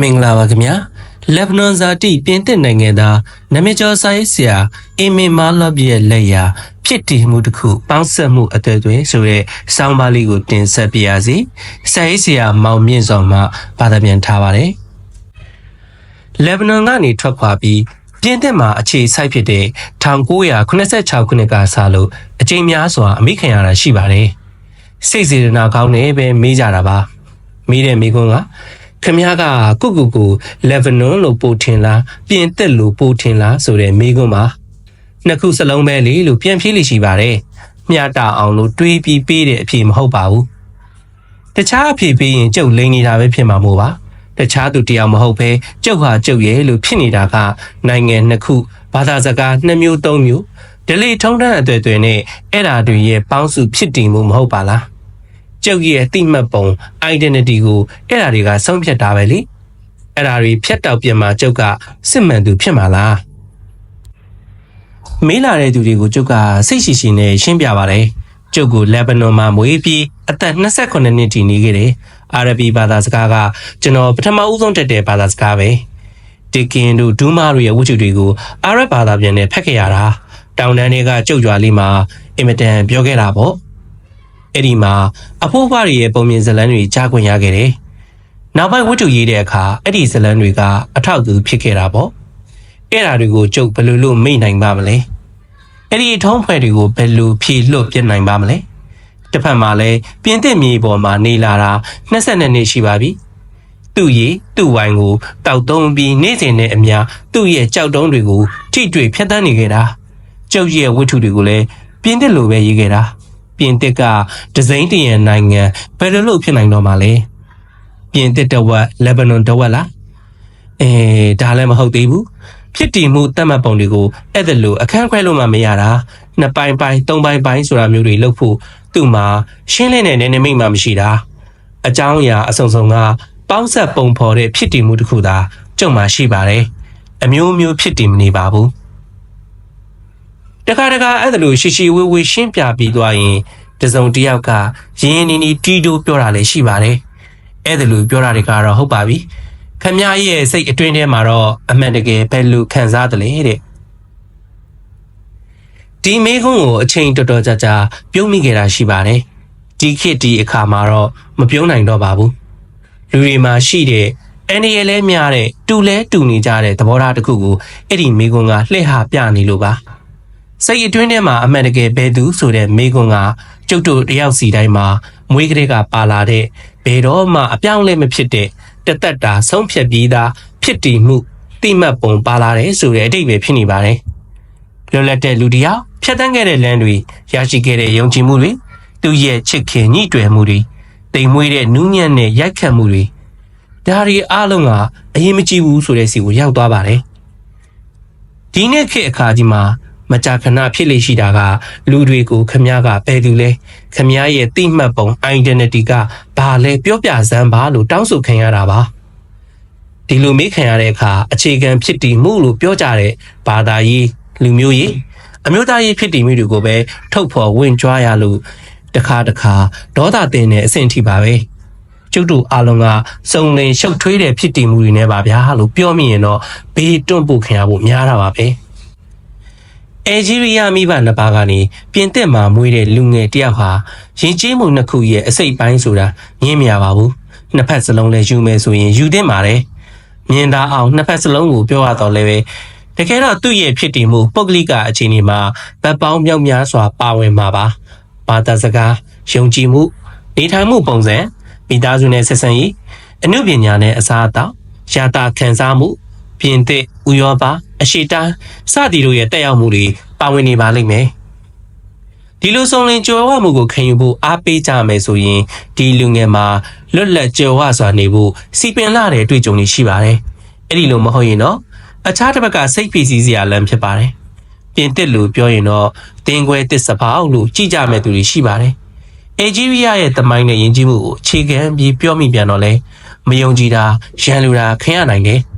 မင်္ဂလာပါခင်ဗျာလက်ဘနွန်ဇာတိပြင်သစ်နိုင်ငံသားနမကျော်ဆိုင်ဆရာအင်မင်မာလဘရဲ့လက်ရာဖြစ်တည်မှုတစ်ခုပေါင်းဆက်မှုအတွေ့အကြုံဆိုတဲ့စောင်းပါးလေးကိုတင်ဆက်ပြရစီဆိုင်ဆရာမောင်မြင့်စောမှဘာသာပြန်ထားပါတယ်လက်ဘနွန်ကနေထွက်ခွာပြီးပြင်သစ်မှာအခြေစိုက်ဖြစ်တဲ့1986ခုနှစ်ကစလို့အကြိမ်များစွာအမိခံရတာရှိပါတယ်စိတ်စေတနာကောင်းနေပဲမေးကြတာပါမေးတဲ့မိကွန်းက ခမည်းကကုကုကိုလက်ဘနွန်လို့ပို့ထင်လားပြင်သစ်လို့ပို့ထင်လားဆိုတဲ့မိကွန်းပါနှစ်ခုစလုံးပဲလေလို့ပြန်ဖြေးလိရှိပါတယ်မျှတအောင်လို့တွေးပြီးပေးတဲ့အဖြေမဟုတ်ပါဘူးတခြားအဖြေပေးရင်ကျုပ်လိန်နေတာပဲဖြစ်မှာမို့ပါတခြားသူတယောက်မဟုတ်ပဲကျုပ်ဟာကျုပ်ရဲ့လို့ဖြစ်နေတာကနိုင်ငံနှစ်ခုဘာသာစကားနှစ်မျိုးသုံးမျိုးဒလီထုံးတန်းအတွေ့အတွေ့နဲ့အဲ့ဓာတွေရဲ့ပေါင်းစုဖြစ်တည်မှုမဟုတ်ပါလား ကျုပ်ရဲ့အတိမတ်ပုံ identity ကိုအဲ့ဓာတွေကဆုံးဖြတ်တာပဲလေအဲ့ဓာတွေဖြတ်တောက်ပြင်မှာကျုပ်ကစစ်မှန်သူဖြစ်မှာလားမေးလာတဲ့သူတွေကိုကျုပ်ကစိတ်ရှိရှိနဲ့ရှင်းပြပါတယ်ကျုပ်ကိုလက်ဘနွန်မှာမွေးပြီးအသက်28နှစ်ထိနေခဲ့တယ်အာရဗီဘာသာစကားကကျွန်တော်ပထမဦးဆုံးတက်တဲ့ဘာသာစကားပဲတီကင်တို့ဒူးမာတို့ရဲ့ဝတ္ထုတွေကိုအာရဗ်ဘာသာပြန်နဲ့ဖတ်ခဲ့ရတာတောင်တန်းတွေကကျုပ်ကြွားလေးမှာအင်မတန်ပြောခဲ့တာပေါ့ အဲ့ဒီမှာအဖိုးဖွားတွေရဲ့ပုံမြင်ဇလန်းတွေကြားခွင့်ရခဲ့တယ်နောက်ပိုင်းဝတ္ထုရေးတဲ့အခါအဲ့ဒီဇလန်းတွေကအထောက်အကူဖြစ်ခဲ့တာပေါ့အဲ့ဓာတွေကိုကျုပ်ဘယ်လိုလုပ်မိတ်နိုင်ပါမလဲအဲ့ဒီထုံးဖွဲ့တွေကိုဘယ်လိုဖြေလွတ်ပြနိုင်ပါမလဲတစ်ဖက်မှာလည်းပြင်းတဲ့မြေပေါ်မှာနေလာတာ22နှစ်ရှိပါပြီသူ့ရည်သူ့ဝိုင်းကိုတောက်သုံးပြီးနေ့စဉ်နဲ့အမျှသူ့ရဲ့ကြောက်တုံးတွေကိုထိတွေ့ဖျက်ဆီးနေခဲ့တာကျုပ်ရဲ့ဝတ္ထုတွေကိုလည်းပြင်းတဲ့လိုပဲရေးခဲ့တာ ပြင်သစ်ကဒဇိန်တရန်နိုင်ငံဘယ်လိုလုပ်ဖြစ်နိုင်တော့မှာလဲပြင်သစ်တဝက်လက်ဘနွန်တဝက်လားအဲဒါလည်းမဟုတ်သေးဘူးဖြစ်တည်မှုတတ်မှတ်ပုံတွေကိုအဲ့ဒါလိုအခန်းခွဲလို့မှမရတာနှစ်ပိုင်းပိုင်းသုံးပိုင်းပိုင်းဆိုတာမျိုးတွေလုပ်ဖို့သူ့မှာရှင်းလင်းတဲ့နေနေမိတ်မှမရှိတာအကြောင်းအရာအစုံစုံကပေါင်းဆက်ပုံဖော်တဲ့ဖြစ်တည်မှုတစ်ခုသာကြုံမှရှိပါတယ်အမျိုးမျိုးဖြစ်တည်မနေပါဘူး တခါတခါအဲ့ဒါလိုရှိရှိဝေးဝေးရှင်းပြပြီးသွားရင်တစုံတစ်ယောက်ကရင်းရင်းနီးနီးတီးတိုးပြောတာလည်းရှိပါတယ်အဲ့ဒါလိုပြောတာတွေကတော့ဟုတ်ပါပြီခမရဲ့စိတ်အတွင်းထဲမှာတော့အမှန်တကယ်ဘယ်လိုခံစားသလဲတဲ့ဒီမေခွန်းကိုအချိန်တော်တော်ကြာကြာပြုံးမိခဲ့တာရှိပါတယ်ဒီခေတ်ဒီအခါမှာတော့မပြုံးနိုင်တော့ပါဘူးလူတွေမှာရှိတဲ့အန်ဒီရဲလဲများတဲ့တူလဲတူနေကြတဲ့သဘောထားတစ်ခုကိုအဲ့ဒီမေခွန်းကလှည့်ဟာပြနေလို့ပါ စိတ်အတွင်းထဲမှာအမှန်တကယ်ဘယ်သူဆိုတဲ့မေခွန်းကကျုပ်တို့တယောက်စီတိုင်းမှာမွေးကလေးကပါလာတဲ့ဘယ်တော့မှအပြောင်းလဲမဖြစ်တဲ့တသက်တာဆုံးဖြတ်ပြီးသားဖြစ်တည်မှုတိမှတ်ပုံပါလာတယ်ဆိုတဲ့အတိတ်ပဲဖြစ်နေပါတယ်လွတ်လပ်တဲ့လူတယောက်ဖြတ်တန်းခဲ့တဲ့လမ်းတွေရရှိခဲ့တဲ့ယုံကြည်မှုတွေသူရဲ့ချစ်ခင်ညှိတွယ်မှုတွေတိမ်မွေးတဲ့နူးညံ့တဲ့ရိုက်ခတ်မှုတွေဒါတွေအားလုံးကအရင်မကြည့်ဘူးဆိုတဲ့စီကိုရောက်သွားပါတယ်ဒီနေ့ခေတ်အခါကြီးမှာ မကြာခဏဖြစ်လေရှိတာကလူတွေကိုခမည်းကဘယ်သူလဲခမည်းရဲ့တိမှတ်ပုံ identity ကဘာလဲပြောပြစမ်းပါလို့တောင်းဆိုခံရတာပါဒီလိုမေးခံရတဲ့အခါအခြေခံဖြစ်တည်မှုလို့ပြောကြတဲ့ဘာသာရေးလူမျိုးရေးအမျိုးသားရေးဖြစ်တည်မှုတွေကိုပဲထုတ်ဖော်ဝင်ကြွားရလို့တခါတခါဒေါသတင်တဲ့အဆင့်ထိပါပဲကျုပ်တို့အားလုံးကစုံလင်ရှုပ်ထွေးတဲ့ဖြစ်တည်မှုတွေနဲ့ပါဗျာလို့ပြောမိရင်တော့ဘေးတွန့်ပို့ခံရဖို့များတာပါပဲ အဲဂျီးရီးယားမိဘနှစ်ပါးကနေပြင်သစ်မှာမွေးတဲ့လူငယ်တယောက်ဟာရင်ကျေးမှုနှစ်ခုရဲ့အစိတ်ပိုင်းဆိုတာငင်းမရပါဘူးနှစ်ဖက်စလုံးလည်းယူမယ်ဆိုရင်ယူသင့်ပါတယ်မြင်သာအောင်နှစ်ဖက်စလုံးကိုပြောရတော့လည်းပဲတကယ်တော့သူ့ရဲ့ဖြစ်တည်မှုပုဂ္ဂလိကအခြေအနေမှာဗတ်ပေါင်းမြောက်များစွာပါဝင်မှာပါဘာသာစကားယုံကြည်မှုနေထိုင်မှုပုံစံမိသားစုနဲ့ဆက်ဆံရေးအမှုပညာနဲ့အစားအသောက်ယာတာခံစားမှု ပြင်သစ်ဥရောပအရှေ့တိုင်းစသည်တို့ရဲ့တက်ရောက်မှုတွေပါဝင်နေပါလိမ့်မယ်ဒီလိုဆုံးလင်ကြွယ်ဝမှုကိုခံယူဖို့အားပေးကြမယ်ဆိုရင်ဒီလူငယ်မှာလွတ်လပ်ကြွယ်ဝစွာနေဖို့စီပင်လာတဲ့အတွေ့အကြုံတွေရှိပါတယ်အဲ့ဒီလိုမဟုတ်ရင်တော့အခြားတစ်ဘက်ကစိတ်ဖိစီးစရာလမ်းဖြစ်ပါတယ်ပြင်သစ်လူပြောရင်တော့တင်းခွဲတစ်စပောက်လို့ကြည်ကြမဲ့သူတွေရှိပါတယ်အေဂျီးရီးယားရဲ့တမိုင်းနဲ့ယဉ်ကျေးမှုကိုအခြေခံပြီးပြောမိပြန်တော့လဲမယုံကြည်တာရန်လူတာခင်ရနိုင်တယ်။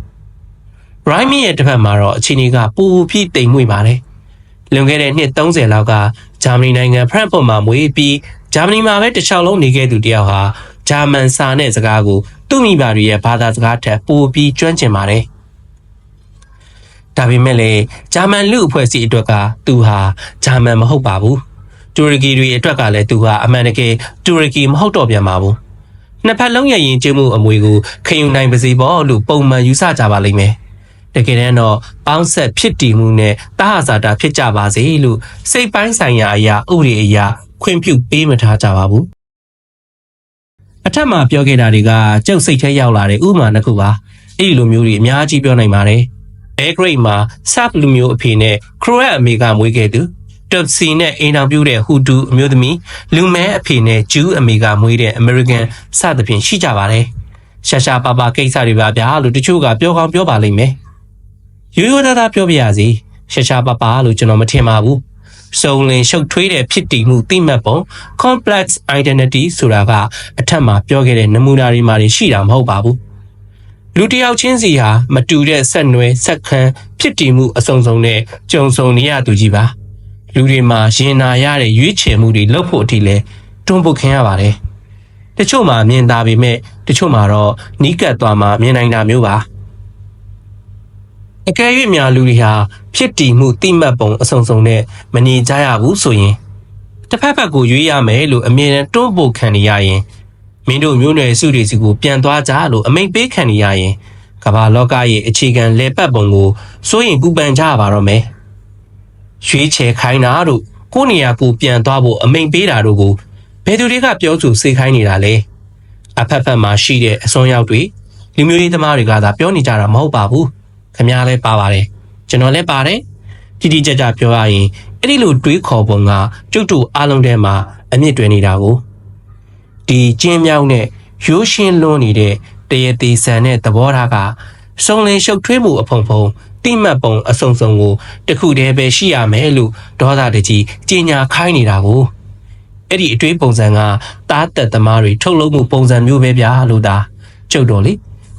Rhyme ရဲ့တစ်ဖက်မှာတော့အခြေအနေကပူပူပြည့်တိမ်မွေ့ပါတယ်။လွန်ခဲ့တဲ့နှစ်30လောက်ကဂျာမနီနိုင်ငံဖရန့်ဖို့မှာမွေးပြီးဂျာမနီမှာပဲတစ်ချောင်းလုံးနေခဲ့သူတယောက်ဟာဂျာမန်စာနဲ့စကားကိုသူ့မိဘတွေရဲ့ဘာသာစကားထက်ပိုပြီးကျွမ်းကျင်ပါတယ်ဒါပေမဲ့လည်းဂျာမန်လူအဖွဲ့အစည်းအတွက်ကသူဟာဂျာမန်မဟုတ်ပါဘူးတူရကီတွေအတွက်ကလည်းသူဟာအမှန်တကယ်တူရကီမဟုတ်တော့ပြန်ပါဘူးနှစ်ဖက်လုံးရဲ့ယဉ်ကျေးမှုအမွေကိုခင်ယူနိုင်ပါစေပေါ့လို့ပုံမှန်ယူဆကြပါလိမ့်မယ် တကယ်တမ်းတော့ပေါင်းဆက်ဖြစ်တည်မှုနဲ့တာဟာဇာတာဖြစ်ကြပါစေလို့စိတ်ပိုင်းဆိုင်ရာအရာဥပဒေအရာခွင့်ပြုပေးမထားကြပါဘူးအထက်မှာပြောခဲ့တာတွေကကျုပ်စိတ်ထဲရောက်လာတဲ့ဥပမာတစ်ခုပါအဲ့ဒီလိုမျိုးတွေအများကြီးပြောနိုင်ပါတယ်အဲဂရိတ်မှာဆပ်လူမျိုးအဖေနဲ့ခရိုက်အမေကမွေးခဲ့သူတပ်စီနဲ့အိမ်တော်ပြုတဲ့ဟူတူအမျိုးသမီးလူမဲအဖေနဲ့ဂျူးအမေကမွေးတဲ့အမေရိကန်စသဖြင့်ရှိကြပါတယ်ရှာရှာပါပါကိစ္စတွေပါဗျာလို့တချို့ကပြောကောင်းပြောပါလိမ့်မယ် ရိုးရိုးသားသားပြောပြရစီရှာရှာပါပါလို့ကျွန်တော်မထင်ပါဘူးစုံလင်ရှုပ်ထွေးတဲ့ဖြစ်တည်မှုသိမှတ်ပုံ complex identity ဆိုတာကအထက်မှာပြောခဲ့တဲ့နမူနာတွေမှာရှိတာမဟုတ်ပါဘူးလူတစ်ယောက်ချင်းစီဟာမတူတဲ့ဆက်နွယ်ဆက်ခန်းဖြစ်တည်မှုအစုံစုံနဲ့ကြုံစုံနေရသူကြီးပါလူတွေမှာရင်နာရတဲ့ရွေးချယ်မှုတွေလုပ်ဖို့အထိလဲတွန်းပုတ်ခင်ရပါတယ်တချို့မှာမြင်သာပေမဲ့တချို့မှာတော့နီးကပ်သွားမှမြင်နိုင်တာမျိုးပါ အကယ်၍များလူတွေဟာဖြစ်တည်မှုတိမှတ်ပုံအစုံစုံနဲ့မနေကြရဘူးဆိုရင်တစ်ဖက်ဖက်ကိုရွေးရမယ်လို့အမြဲတမ်းတွန်းပို့ခံနေရရင်မင်းတို့မျိုးနွယ်စုတွေစီကိုပြန်သွားကြလို့အမိန့်ပေးခံနေရရင်ကမ္ဘာလောကရဲ့အခြေခံလေပတ်ပုံကိုစိုးရင်ပူပန်ကြပါတော့မယ်ရွေးချယ်ခိုင်းတာတို့ကိုယ့်နေရာကိုပြန်သွားဖို့အမိန့်ပေးတာတို့ကိုဘယ်သူတွေကပြောဆိုစေခိုင်းနေတာလဲအဖက်ဖက်မှာရှိတဲ့အစွန်းရောက်တွေလူမျိုးရေးသမားတွေကသာပြောနေကြတာမဟုတ်ပါဘူး ခင်ဗျားလည်းပါပါတယ်ကျွန်တော်လည်းပါတယ်တိတိကျကျပြောရရင်အဲ့ဒီလိုတွေးခေါ်ပုံကကျုပ်တို့အားလုံးထဲမှာအမြင့်တွယ်နေတာကိုဒီကျင်းမြောင်းနဲ့ရိုးရှင်းလွန်းနေတဲ့တရေသေးဆန်တဲ့သဘောထားကစုံလင်ရှုပ်ထွေးမှုအဖုံဖုံတိမှတ်ပုံအစုံစုံကိုတခုတည်းပဲရှိရမယ်လို့ဒေါသတကြီးကြီးညာခိုင်းနေတာကိုအဲ့ဒီအတွေးပုံစံကတားတက်သမားတွေထုတ်လုပ်မှုပုံစံမျိုးပဲဗျာလို့သာကျုပ်တော်လေ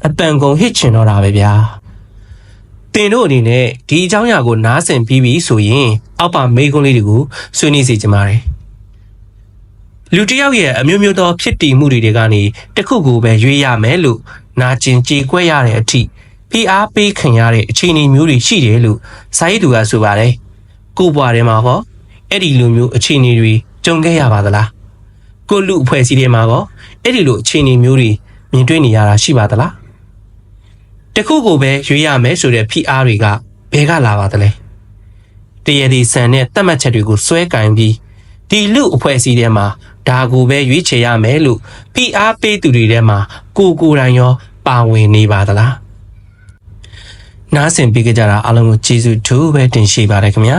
အတန်ကုန်ဟစ်ချင်တော့တာပဲဗျာ တင်တို့အနေနဲ့ဒီအကြောင်းအရာကိုနားဆင်ပြီးပြီဆိုရင်အောက်ပါမေးခွန်းလေးတွေကိုဆွေးနွေးစီကြပါမယ်လူတစ်ယောက်ရဲ့အမျိုးမျိုးသောဖြစ်တည်မှုတွေကနေတစ်ခုကိုပဲရွေးရမယ်လို့နာကျင်ကြေကွဲရတဲ့အထိဖိအားပေးခံရတဲ့အခြေအနေမျိုးတွေရှိတယ်လို့စာရေးသူကဆိုပါတယ်ကို့ဘွားထဲမှာဟောအဲ့ဒီလိုမျိုးအခြေအနေတွေကြုံခဲ့ရပါသလားကိုလူအဖွဲ့အစည်းတွေမှာကောအဲ့ဒီလိုအခြေအနေမျိုးတွေမြင်တွေ့နေရတာရှိပါသလား တခုကိုပဲရွေးရမယ်ဆိုတဲ့ဖိအားတွေကဘယ်ကလာပါသလဲတရည်ဆန်တဲ့တတ်မှတ်ချက်တွေကိုစွဲကင်ပြီးဒီလူအဖွဲ့အစည်းထဲမှာဒါကိုပဲရွေးချယ်ရမယ်လို့ဖိအားပေးသူတွေထဲမှာကိုကိုယ်တိုင်ရော ပါဝင်နေပါသလားနားဆင်ပေးကြတာအားလုံးကိုကျေးဇူးထူးပဲတင်ရှိပါတယ်ခင်ဗျာ